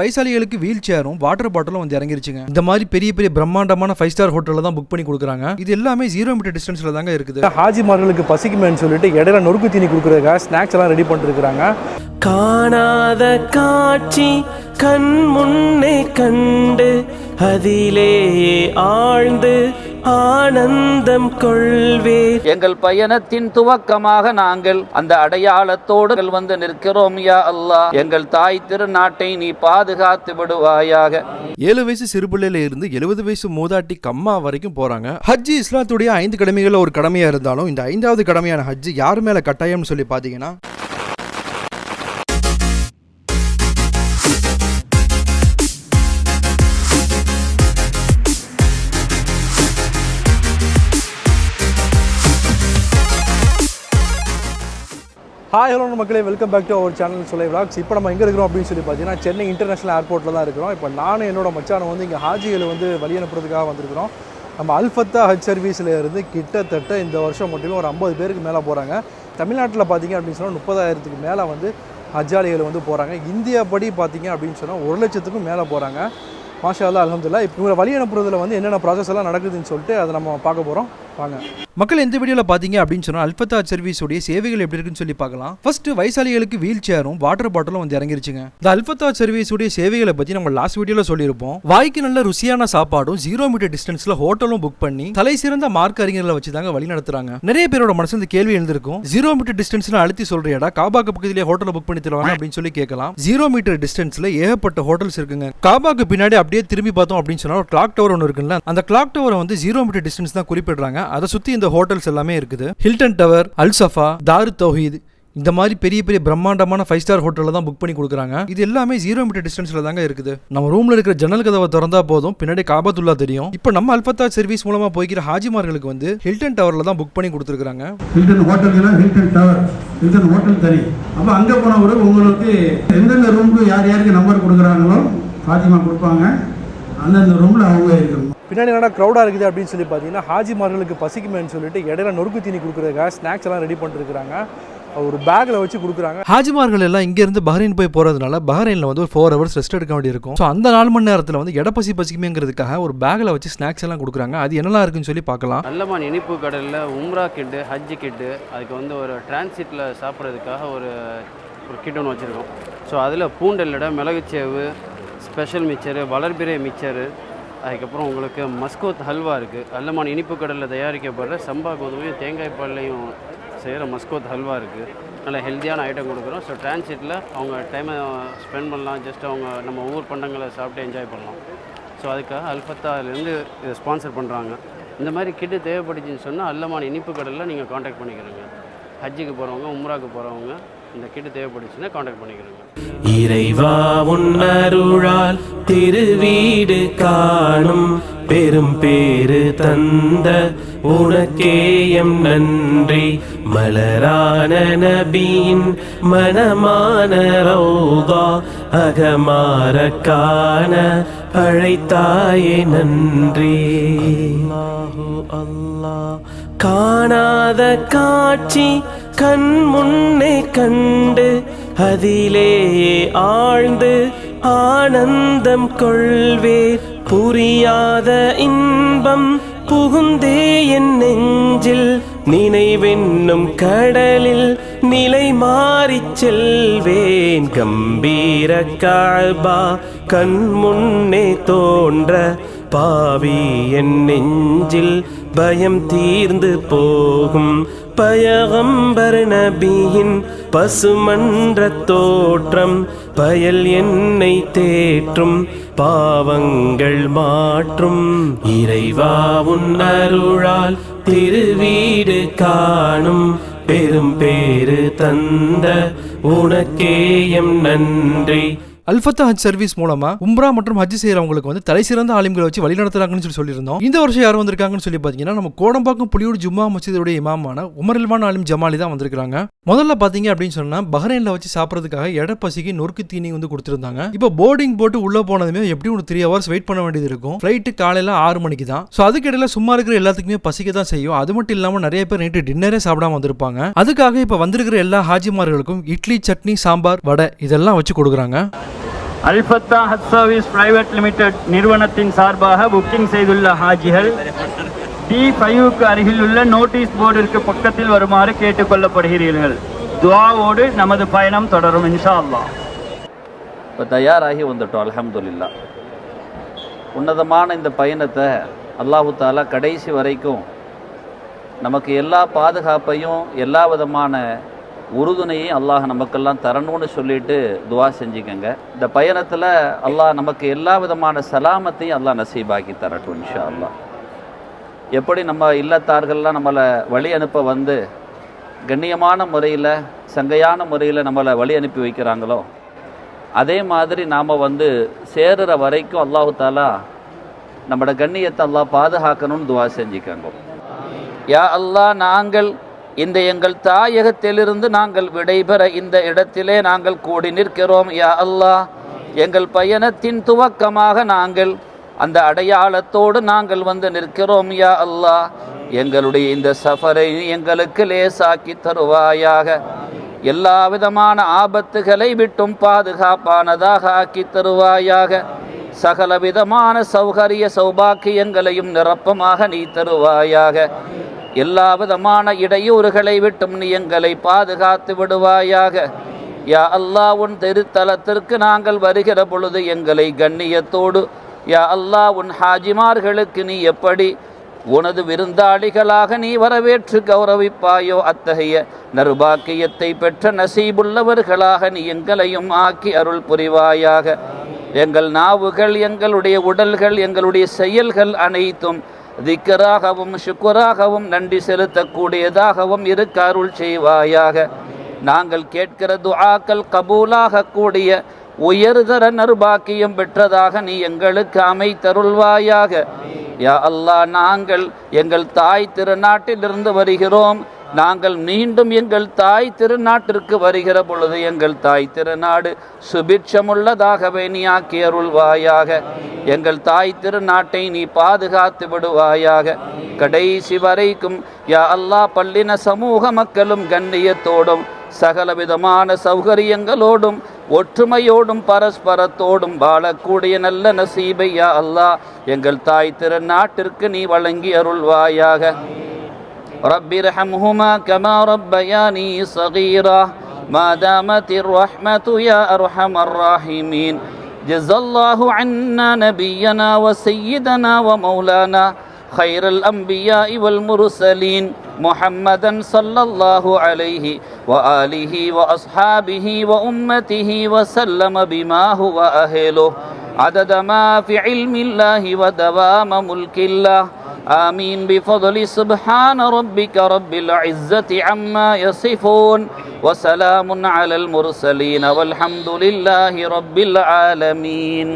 வயசாளிகளுக்கு wheel சேரும் water பாட்டிலும் வந்து இறங்கிருச்சுங்க. இந்த மாதிரி பெரிய பெரிய பிரம்மாண்டமான ஃபைவ் ஸ்டார் ஹோட்டல்ல தான் புக் பண்ணி கொடுக்குறாங்க. இது எல்லாமே ஜீரோ மீட்டர் டிஸ்டன்ஸ்ல தாங்க இருக்குது. ஹாஜிமார்களுக்கு பசிக்குமேன்னு சொல்லிட்டு இடையில நொறுக்கு தீனி கொடுக்குறதுக்காக ஸ்நாக்ஸ் எல்லாம் ரெடி பண்ணிட்டு இருக்காங்க காணாத காட்சி கண் முன்னே கண்டு அதிலே ஆழ்ந்து ஆனந்தம் கொள்வே எங்கள் பயணத்தின் துவக்கமாக நாங்கள் அந்த அடையாளத்தோடு வந்து நிற்கிறோம் யா அல்லாஹ். எங்கள் தாய் திருநாட்டை நீ பாதுகாத்து விடுவாயாக. ஏழு வயசு சிறுபிள்ளையில இருந்து எழுபது வயசு மூதாட்டி கம்மா வரைக்கும் போறாங்க. ஹஜ் இஸ்லாத்துடைய ஐந்து கடமைகள்ல ஒரு கடமையா இருந்தாலும் இந்த ஐந்தாவது கடமையான ஹஜ் யார் மேல கட்டாயம்னு சொல்லி பாத்தீங்கன்னா ஹாய் ஹலோ மக்களே. Welcome back to our channel சொல்லை விளாக்ஸ் இப்போ நம்ம எங்கே இருக்கிறோம் அப்படின்னு சொல்லி பார்த்தீங்கன்னா சென்னை இன்டர்நேஷனல் ஏர்போர்ட்டில் தான் இருக்கிறோம். இப்போ நானும் என்னோட மச்சானை வந்து இங்கே ஹாஜிகளை வந்து வழி அனுப்புறதுக்காக வந்திருக்கிறோம். நம்ம அல்ஃபத்தா ஹஜ் சர்வீஸில் இருந்து கிட்டத்தட்ட இந்த வருஷம் மட்டுமே ஒரு ஐம்பது பேருக்கு மேலே போகிறாங்க தமிழ்நாட்டில் பார்த்தீங்க அப்படின்னு சொன்னால் முப்பதாயிரத்துக்கு மேலே வந்து ஹஜ்ஜாலிகள் வந்து போகிறாங்க இந்தியா படி பார்த்தீங்க அப்படின்னு சொன்னால் ஒரு லட்சத்துக்கும் மேலே போகிறாங்க மாஷா அல்லா அலமதுல்லா இப்போ இவங்களை வழி அனுப்புறதுல வந்து என்னென்ன ப்ராசஸ் எல்லாம் நடக்குதுன்னு சொல்லிட்டு அதை நம்ம பார்க்க போகிறோம் வாங்க மக்கள் எந்த வீடியோவில் பார்த்தீங்க அப்படின்னு சொன்னால் அல்பத்தா சர்வீஸுடைய சேவைகள் எப்படி இருக்குன்னு சொல்லி பார்க்கலாம். ஃபர்ஸ்ட் வயசாளிகளுக்கு வீல் சேரும் வாட்டர் பாட்டிலும் வந்து இறங்கிருச்சுங்க. இந்த அல்பத்தா சர்வீஸுடைய சேவைகளை பற்றி நம்ம லாஸ்ட் வீடியோவில் சொல்லியிருப்போம். வாய்க்கு நல்ல ருசியான சாப்பாடும் ஜீரோ மீட்டர் டிஸ்டன்ஸில் ஹோட்டலும் புக் பண்ணி தலை சிறந்த மார்க் அறிஞர்களை வச்சு தாங்க வழி நடத்துறாங்க. நிறைய பேரோட மனசு இந்த கேள்வி எழுந்திருக்கும். ஜீரோ மீட்டர் டிஸ்டன்ஸ்ல அழுத்தி சொல்றியாடா காபாக்கு பக்கத்திலே ஹோட்டலை புக் பண்ணி தருவாங்க அப்படின்னு சொல்லி கேட்கலாம். ஜீரோ மீட்டர் டிஸ்டன்ஸ்ல ஏகப்பட்ட ஹோட்டல்ஸ் இருக்குங்க. காபாக்கு பின்னாடி அப்படியே திரும்பி பார்த்தோம் அப்படின்னு சொன்னால் ஒரு கிளாக் டவர் ஒன்று இருக்குல்ல அந்த கிளாக் டவரை வந்து ஜீரோ மீட்டர் டிஸ்டன்ஸ் தான் குறிப்பிடுறாங்க. அதை சுற்றி இந்த ஹோட்டல்ஸ் எல்லாமே இருக்குது. ஹில்டன் டவர் அல்சஃபா தாரு தௌஹீத் இந்த மாதிரி பெரிய பெரிய பிரம்மாண்டமான ஃபைவ் ஸ்டார் ஹோட்டலில் தான் புக் பண்ணி கொடுக்குறாங்க. இது எல்லாமே ஜீரோ மீட்டர் டிஸ்டன்ஸில் தாங்க இருக்குது. நம்ம ரூமில் இருக்கிற ஜன்னல் கதவை திறந்தா போதும் பின்னாடி காபத்துல்லா தெரியும். இப்போ நம்ம அல்பத்தா சர்வீஸ் மூலமாக போய்க்கிற ஹாஜிமார்களுக்கு வந்து ஹில்டன் டவரில் தான் புக் பண்ணி கொடுத்துருக்காங்க ஹில்டன் ஹோட்டல்னா ஹில்டன் டவர் ஹில்டன் ஹோட்டல் தனி. அப்போ அங்கே போன உங்களுக்கு எந்தெந்த ரூமுக்கு யார் யாருக்கு நம்பர் கொடுக்குறாங்களோ ஹாஜிமா கொடுப்பாங்க. அந்தந்த ரூமில் அவங்க இருக்கணும். பின்னாடி என்னடா க்ரௌடாக இருக்குது அப்படின்னு சொல்லி பார்த்தீங்கன்னா ஹாஜிமார்களுக்கு பசிக்குமேன்னு சொல்லிட்டு இடையில நொறுக்கு தீனி கொடுக்குறதுக்காக ஸ்நாக்ஸ் எல்லாம் ரெடி பண்ணிருக்காங்க ஒரு பேக்கில் வச்சு கொடுக்குறாங்க. ஹாஜிமார்கள் எல்லாம் இங்கேருந்து பஹ்ரைன் போய் போகிறதுனால பஹ்ரைனில் வந்து ஒரு ஃபோர் ஹவர்ஸ் ரெஸ்ட் எடுக்க வேண்டியிருக்கும் ஸோ அந்த நாலு மணி நேரத்தில் வந்து இடப்பசி பசிக்குமேங்கிறதுக்காக ஒரு பேக்கில் வச்சு ஸ்நாக்ஸ் எல்லாம் கொடுக்குறாங்க. அது என்னெல்லாம் இருக்குன்னு சொல்லி பார்க்கலாம். நல்லமான் இனிப்பு கடலில் உம்ரா கிட்டு ஹஜ்ஜு கிட்டு அதுக்கு வந்து ஒரு டிரான்சிட்டில் சாப்பிட்றதுக்காக ஒரு ஒரு கிட் ஒன்று வச்சுருக்கோம். ஸோ அதில் பூண்டல்லடை மிளகுச்சேவு ஸ்பெஷல் மிக்சரு வளர்பிறை மிக்சரு அதுக்கப்புறம் உங்களுக்கு மஸ்கோத் ஹல்வா இருக்குது அல்லமான் இனிப்பு கடலில் தயாரிக்கப்படுற சம்பா கோதுமையும் தேங்காய் பால்லையும் செய்கிற மஸ்கோத் ஹல்வா இருக்குது நல்ல ஹெல்த்தியான ஐட்டம் கொடுக்குறோம். ஸோ டிரான்சிட்டில் அவங்க டைமை ஸ்பெண்ட் பண்ணலாம். ஜஸ்ட் அவங்க நம்ம ஊர் பண்டங்களை சாப்பிட்டு என்ஜாய் பண்ணலாம். ஸோ அதுக்காக அல்ஃபத்தாலேருந்து இதை ஸ்பான்சர் பண்ணுறாங்க இந்த மாதிரி கிட்டு தேவைப்பட்டுச்சுன்னு சொன்னால் அல்லமான இனிப்பு கடலில் நீங்கள் காண்டாக்ட் பண்ணிக்கிறீங்க. ஹஜ்ஜுக்கு போகிறவங்க உம்ராக்கு போகிறவங்க இந்த கிட்டு தேவைப்பட்டுச்சுன்னா காண்டாக்ட் பண்ணிக்கிறீங்க. இறைவா உன்னருளால் திருவீடு காணும் பெரும் பேரு தந்த உனக்கேயம் நன்றி. மலரான நபியின் மனமான ரௌதா அகமாற காண அழைத்தாயே நன்றி. அல்லாஹ் காணாத காட்சி கண் முன்னே கண்டு அதிலே ஆழ்ந்து ஆனந்தம் கொள்வேர் புரியாத இன்பம் புகுந்தே என் நெஞ்சில். நினைவென்னும் கடலில் நிலை மாறிச் செல்வேன். கம்பீர காபா கண் முன்னே தோன்ற. பாவி என் நெஞ்சில் பயம் தீர்ந்து போகும். பயகம்பர் நபியின் பசுமன்ற தோற்றம் பயல் என்னை தேற்றும் பாவங்கள் மாற்றும். இறைவா உன் அருளால் திருவீடு காணும் பெரும் பேரு தந்த உனக்கேயம் நன்றி. அல்ஃபத்தா ஹஜ் சர்வீஸ் மூலமா உம்ரா மற்றும் ஹஜ் செய்யறவங்களுக்கு வந்து தலை சிறந்த ஆலிம்களை வச்சு வழி நடத்துறாங்கன்னு சொல்லி சொல்லியிருந்தோம். இந்த வருஷம் யார் வந்திருக்காங்கன்னு சொல்லி பாத்தீங்கன்னா நம்ம கோடம்பாக்கம் புலியூர் ஜும்மா மசீதுடைய இமாமான உமர் இல்வான் ஆலிம் ஜமாலி தான் வந்திருக்காங்க முதல்ல பாத்தீங்க அப்படின்னு சொன்னா பஹ்ரைன்ல வச்சு சாப்பிட்றதுக்காக எடப்பசிக்கு நொறுக்கு தீனி வந்து கொடுத்துருந்தாங்க. இப்போ போர்டிங் போட்டு உள்ள போனதுமே எப்படியும் ஒரு த்ரீ ஹவர்ஸ் வெயிட் பண்ண வேண்டியது இருக்கும்? ஃபிளைட்டு காலையில ஆறு மணிக்கு தான். ஸோ அதுக்கு இடையில சும்மா இருக்கிற எல்லாத்துக்குமே பசிக்க தான் செய்யும். அது மட்டும் இல்லாம நிறைய பேர் நைட்டு டின்னரே சாப்பிடாம வந்திருப்பாங்க. அதுக்காக இப்போ வந்திருக்கிற எல்லா ஹாஜிமார்களுக்கும் இட்லி சட்னி சாம்பார் வடை இதெல்லாம் வச்சு கொடுக்குறாங்க. அல்பத்தா ஹத் சர்வீஸ் பிரைவேட் லிமிடெட் நிறுவனத்தின் சார்பாக புக்கிங் செய்துள்ள ஹாஜிகள் டி ஃபைவுக்கு அருகில் உள்ள நோட்டீஸ் போர்டிற்கு பக்கத்தில் வருமாறு கேட்டுக்கொள்ளப்படுகிறீர்கள். துவாவோடு நமது பயணம் தொடரும் இன்ஷா அல்லா இப்போ தயாராகி வந்துட்டோம் அலமதுல்லா உன்னதமான இந்த பயணத்தை அல்லாஹு தாலா கடைசி வரைக்கும் நமக்கு எல்லா பாதுகாப்பையும் எல்லா விதமான உறுதுணையும் அல்லாஹ் நமக்கெல்லாம் தரணும்னு சொல்லிட்டு துவா செஞ்சுக்கோங்க. இந்த பயணத்தில் அல்லாஹ் நமக்கு எல்லா விதமான சலாமத்தையும் அல்லாஹ் நசீபாக்கி தரட்டும் இன்ஷா அல்லாஹ் எப்படி நம்ம இல்லத்தார்கள்லாம் நம்மளை வழி அனுப்ப வந்து கண்ணியமான முறையில் சங்கையான முறையில் நம்மளை வழி அனுப்பி வைக்கிறாங்களோ அதே மாதிரி நாம் வந்து சேருற வரைக்கும் அல்லாஹு தாலா நம்மளோட கண்ணியத்தை அல்லாஹ் பாதுகாக்கணும்னு துவா செஞ்சுக்கோங்க. யா அல்லா நாங்கள் இந்த எங்கள் தாயகத்திலிருந்து நாங்கள் விடைபெற இந்த இடத்திலே நாங்கள் கூடி நிற்கிறோம் யா அல்லாஹ். எங்கள் பயணத்தின் துவக்கமாக நாங்கள் அந்த அடையாளத்தோடு நாங்கள் வந்து நிற்கிறோம் யா அல்லாஹ். எங்களுடைய இந்த சஃபரை எங்களுக்கு லேசாக்கி தருவாயாக. எல்லா விதமான ஆபத்துகளை விட்டும் பாதுகாப்பானதாக ஆக்கி தருவாயாக. சகல விதமான சௌகரிய சௌபாக்கியங்களையும் நிரப்பமாக நீ தருவாயாக. எல்லா விதமான இடையூறுகளை விட்டும் நீ எங்களை பாதுகாத்து விடுவாயாக. யா அல்லா உன் திருத்தலத்திற்கு நாங்கள் வருகிற பொழுது எங்களை கண்ணியத்தோடு. யா அல்லா உன் ஹாஜிமார்களுக்கு நீ எப்படி உனது விருந்தாளிகளாக நீ வரவேற்று கௌரவிப்பாயோ? அத்தகைய நர்பாக்கியத்தை பெற்ற நசீபுள்ளவர்களாக நீ எங்களையும் ஆக்கி அருள் புரிவாயாக. எங்கள் நாவுகள் எங்களுடைய உடல்கள் எங்களுடைய செயல்கள் அனைத்தும் திக்கராகவும் சுக்குராகவும் நன்றி செலுத்தக்கூடியதாகவும் இருக்க அருள் செய்வாயாக. நாங்கள் கேட்கிற துஆக்கள் கபூலாக கூடிய உயர்தர நர்பாக்கியம் பெற்றதாக நீ எங்களுக்கு அமைத்தருள்வாயாக. யா அல்லாஹ் நாங்கள் எங்கள் தாய் திருநாட்டிலிருந்து வருகிறோம். நாங்கள் மீண்டும் எங்கள் தாய் திருநாட்டிற்கு வருகிற பொழுது எங்கள் தாய் திருநாடு சுபிட்சமுள்ளதாகவே நீ ஆக்கி அருள்வாயாக எங்கள் தாய் திருநாட்டை நீ பாதுகாத்து விடுவாயாக. கடைசி வரைக்கும் யா அல்லாஹ் பள்ளின சமூக மக்களும் கண்ணியத்தோடும் சகலவிதமான சௌகரியங்களோடும் ஒற்றுமையோடும் பரஸ்பரத்தோடும் வாழக்கூடிய நல்ல நசீபை யா அல்லாஹ் எங்கள் தாய் திருநாட்டிற்கு நீ வழங்கி அருள்வாயாக رب ارحمهما كما ربياني صغيرا. ما دامت الرحمة يا أرحم الراحمين. جزا الله عنا نبينا وسيدنا ومولانا خير الأنبياء والمرسلين محمدا صلى الله عليه وآله وأصحابه وأمته وسلم بما هو أهله. عدد ما في علم الله ودوام ملك الله. آمين بفضل سبحان ربك رب العزة عما يصفون وسلام على المرسلين والحمد لله رب العالمين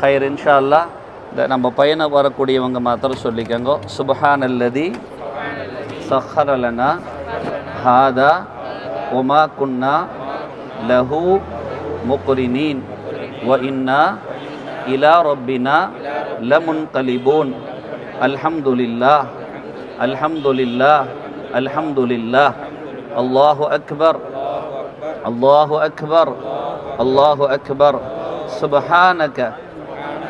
خير إن شاء الله இந்த நம்ம பயணம் வரக்கூடியவங்க மாத்திரம் சொல்லிக்கோங்க சுபஹான் அல்லதி சஹரலனா ஹாதா ஒமா குன்னா லஹு முக்ரினீன் வ இன்னா இலா ரப்பினா லமுன்கலிபூன் الحمد لله الحمد لله الحمد لله الله أكبر الله أكبر الله أكبر. سبحانك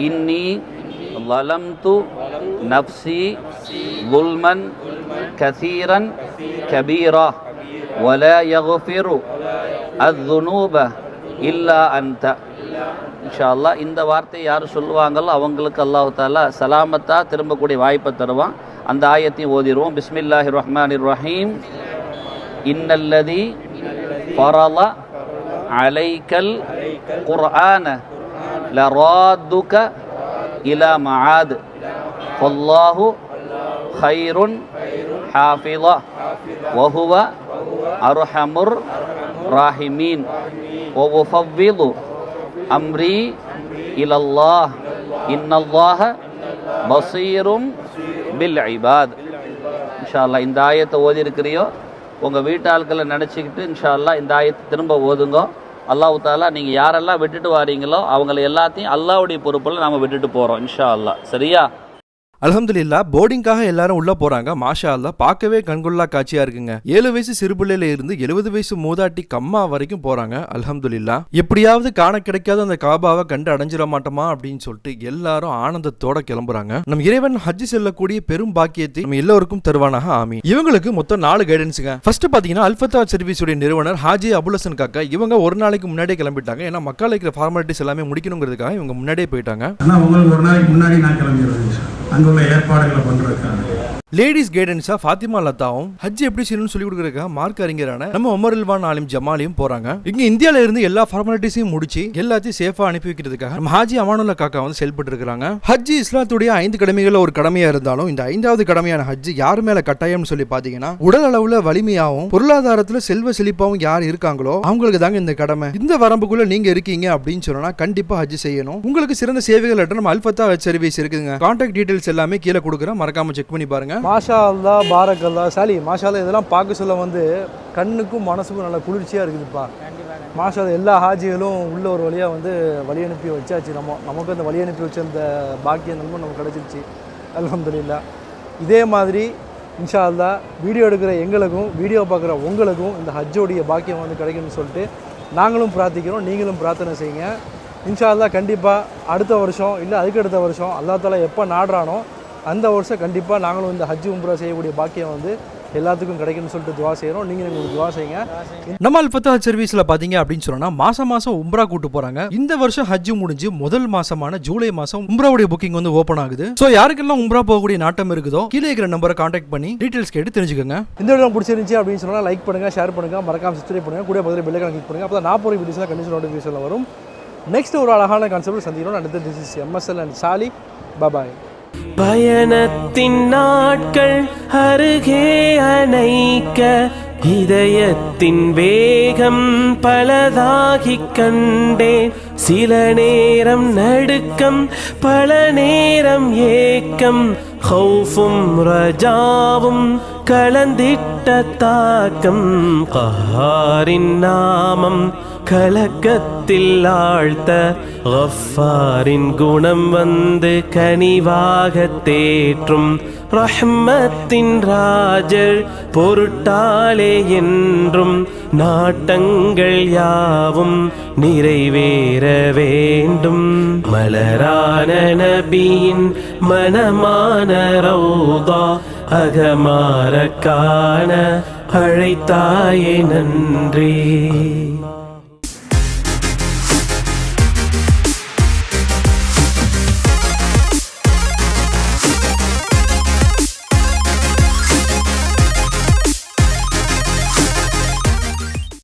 إني ظلمت نفسي ظلما كثيرا كبيرا ولا يغفر الذنوب إلا أنت. இன்ஷா அல்லா இந்த வார்த்தையை யார் சொல்லுவாங்களோ அவங்களுக்கு அல்லாஹு தாலா சலாமத்தாக திரும்பக்கூடிய வாய்ப்பை தருவான். அந்த ஆயத்தையும் ஓதிடுவோம் பிஸ்மில்லாஹி ரஹ்மான் ரஹீம். இன்னல்லதி பரலா அலைக்கல் குர்ஆன லராதுக இலா மஆத். வல்லாஹு ஹைருன் ஹாஃபிலா வஹுவ அருஹமுர் ராஹிமீன் ஒவ்வொரு அம்ரி இலல்லாஹ் இன்னல்லாஹ பசீரும் பில் ஐபாத் இன்ஷா அல்லா இந்த ஆயத்தை ஓதி இருக்கிறியோ உங்கள் வீட்டாள்களை நினச்சிக்கிட்டு இன்ஷா அல்லா இந்த ஆயத்தை திரும்ப ஓதுங்கோ. அல்லாஹு தாலா நீங்கள் யாரெல்லாம் விட்டுட்டு வரீங்களோ அவங்கள எல்லாத்தையும் அல்லாவுடைய பொறுப்பில் நாம் விட்டுட்டு போகிறோம் இன்ஷா அல்லா சரியா? அலமதுல்லா போர்டிங்காக எல்லாரும் உள்ள போறாங்க. மாஷா அல்லா பார்க்கவே கண்கொள்ளா காட்சியா இருக்குங்க. ஏழு வயசு சிறுபிள்ளையில இருந்து எழுபது வயசு மூதாட்டி கம்மா வரைக்கும் போறாங்க. அலமதுல்லா எப்படியாவது காண கிடைக்காத அந்த காபாவை கண்டு அடைஞ்சிட மாட்டோமா அப்படின்னு சொல்லிட்டு எல்லாரும் ஆனந்தத்தோட கிளம்புறாங்க. நம்ம இறைவன் ஹஜ்ஜி செல்லக்கூடிய பெரும் பாக்கியத்தை நம்ம எல்லோருக்கும் தருவானாக. ஆமி இவங்களுக்கு மொத்தம் நாலு கைடன்ஸுங்க ஃபர்ஸ்ட் பாத்தீங்கன்னா அல்ஃபத்தா சர்வீஸ் உடைய நிறுவனர் ஹாஜி அபுலசன் காக்கா இவங்க ஒரு நாளைக்கு முன்னாடியே கிளம்பிட்டாங்க. ஏன்னா மக்கள் இருக்கிற ஃபார்மாலிட்டிஸ் எல்லாமே முடிக்கணுங்கிறதுக்காக இவங்க முன்னாடியே போயிட்டாங்க. உங்களுக்கு ஒரு நாளைக்கு முன்னாடி நான் கிளம்பிடுவேன் அங்கே உள்ள ஏற்பாடுகளை பண்ணுறதுக்காக லேடிஸ் கைடன்ஸா ஃபாத்திமா லதாவும் ஹஜ் எப்படி செய்யணும்னு சொல்லி கொடுக்குறதுக்காக மார்க் அறிஞரான நம்ம உமர் இல்வான் ஆலிம் ஜமாலியும் போறாங்க. இங்க இந்தியால இருந்து எல்லா ஃபார்மாலிட்டிஸையும் முடிச்சு எல்லாத்தையும் சேஃபா அனுப்பி வைக்கிறதுக்காக நம்ம ஹாஜி அமானுல்லா காக்கா வந்து செயல்பட்டு இருக்காங்க ஹஜ் இஸ்லாத்துடைய ஐந்து கடமைகள் ஒரு கடமையா இருந்தாலும் இந்த ஐந்தாவது கடமையான ஹஜ் யார் மேல கட்டாயம்னு சொல்லி பாத்தீங்கன்னா உடல் அளவுல வலிமையாவும் பொருளாதாரத்துல செல்வ செழிப்பாவும் யார் இருக்காங்களோ அவங்களுக்கு தாங்க இந்த கடமை. இந்த வரம்புக்குள்ள நீங்க இருக்கீங்க அப்படின்னு சொன்னா கண்டிப்பா ஹஜ் செய்யணும். உங்களுக்கு சிறந்த சேவைகள் நம்ம அல்பத்தா ஹஜ் சர்வீஸ் இருக்குங்க கான்டாக்ட் டீடைல்ஸ் எல்லாமே கீழே கொடுக்குறேன். மறக்காம செக் பண்ணி பாருங்க. மாஷா அல்லா பாரக் அல்லா சாலி மாஷாலா இதெல்லாம் பார்க்க சொல்ல வந்து கண்ணுக்கும் மனசுக்கும் நல்லா குளிர்ச்சியாக இருக்குதுப்பா. மாஷா எல்லா ஹாஜிகளும் உள்ள ஒரு வழியாக வந்து வழி அனுப்பி வச்சாச்சு. நம்ம நமக்கு அந்த வழி அனுப்பி வச்ச அந்த பாக்கியம் நன்மை நமக்கு கிடச்சிருச்சு. அல்ஹம்துலில்லாஹ். இதே மாதிரி இன்ஷா அல்லா வீடியோ எடுக்கிற எங்களுக்கும் வீடியோ பார்க்குற உங்களுக்கும் இந்த ஹஜ்ஜோடைய பாக்கியம் வந்து கிடைக்கும்னு சொல்லிட்டு நாங்களும் பிரார்த்திக்கிறோம். நீங்களும் பிரார்த்தனை செய்யுங்க. இன்ஷா அல்லா கண்டிப்பாக அடுத்த வருஷம் இல்லை அதுக்கு அடுத்த வருஷம் அல்லா தாலா எப்போ நாடுறானோ அந்த வருஷம் கண்டிப்பாக நாங்களும் இந்த ஹஜ் உம்ரா செய்யக்கூடிய பாக்கியம் வந்து எல்லாத்துக்கும் கிடைக்கும்னு சொல்லிட்டு துவா செய்கிறோம் நீங்கள் எங்களுக்கு துவா செய்யுங்க. நம்ம அல்பத்தா சர்வீஸில் பார்த்தீங்க அப்படின்னு சொன்னால் மாதம் மாதம் உம்ரா கூட்டு போகிறாங்க இந்த வருஷம் ஹஜ் முடிஞ்சு முதல் மாதமான ஜூலை மாதம் உம்ராவுடைய புக்கிங் வந்து ஓப்பன் ஆகுது. ஸோ யாருக்கெல்லாம் உம்ரா போகக்கூடிய நாட்டம் இருக்குதோ கீழே இருக்கிற நம்பரை காண்டாக்ட் பண்ணி டீட்டெயில்ஸ் கேட்டு தெரிஞ்சுக்கோங்க. இந்த வீடியோ பிடிச்சிருந்துச்சு அப்படின்னு சொன்னால் லைக் பண்ணுங்க ஷேர் பண்ணுங்க மறக்காம சப்ஸ்கிரைப் பண்ணுங்கள் கூட பக்கத்தில் பெல்லைக்கான கிளிக் பண்ணுங்கள் அப்போ நான் போகிற வீடியோஸ்லாம் கண்டிப்பாக நோட்டிஃபிகேஷன் வரும். நெக்ஸ்ட் ஒரு அழகான கான்செப்ட் சந்திக்கிறோம். அடுத்த this is MSL and Sali bye பயணத்தின் நாட்கள் அருகே அணைக்க இதயத்தின் வேகம் பலதாகி கண்டேன். சில நேரம் நடுக்கம் பல நேரம் ஏக்கம் ஹௌஃபும் ரஜாவும் கலந்திட்ட தாக்கம் கஹாரின் நாமம் கலக்கத்தில் ஆழ்த்த கஃபாரின் குணம் வந்து கனிவாக தேற்றும் ரஹ்மத்தின் ராஜர் பொருட்டாலே என்றும் நாட்டங்கள் யாவும் நிறைவேற வேண்டும். மலரான நபியின் மனமான ரௌதா அகமாறக்கான அழைத்தாயே நன்றி.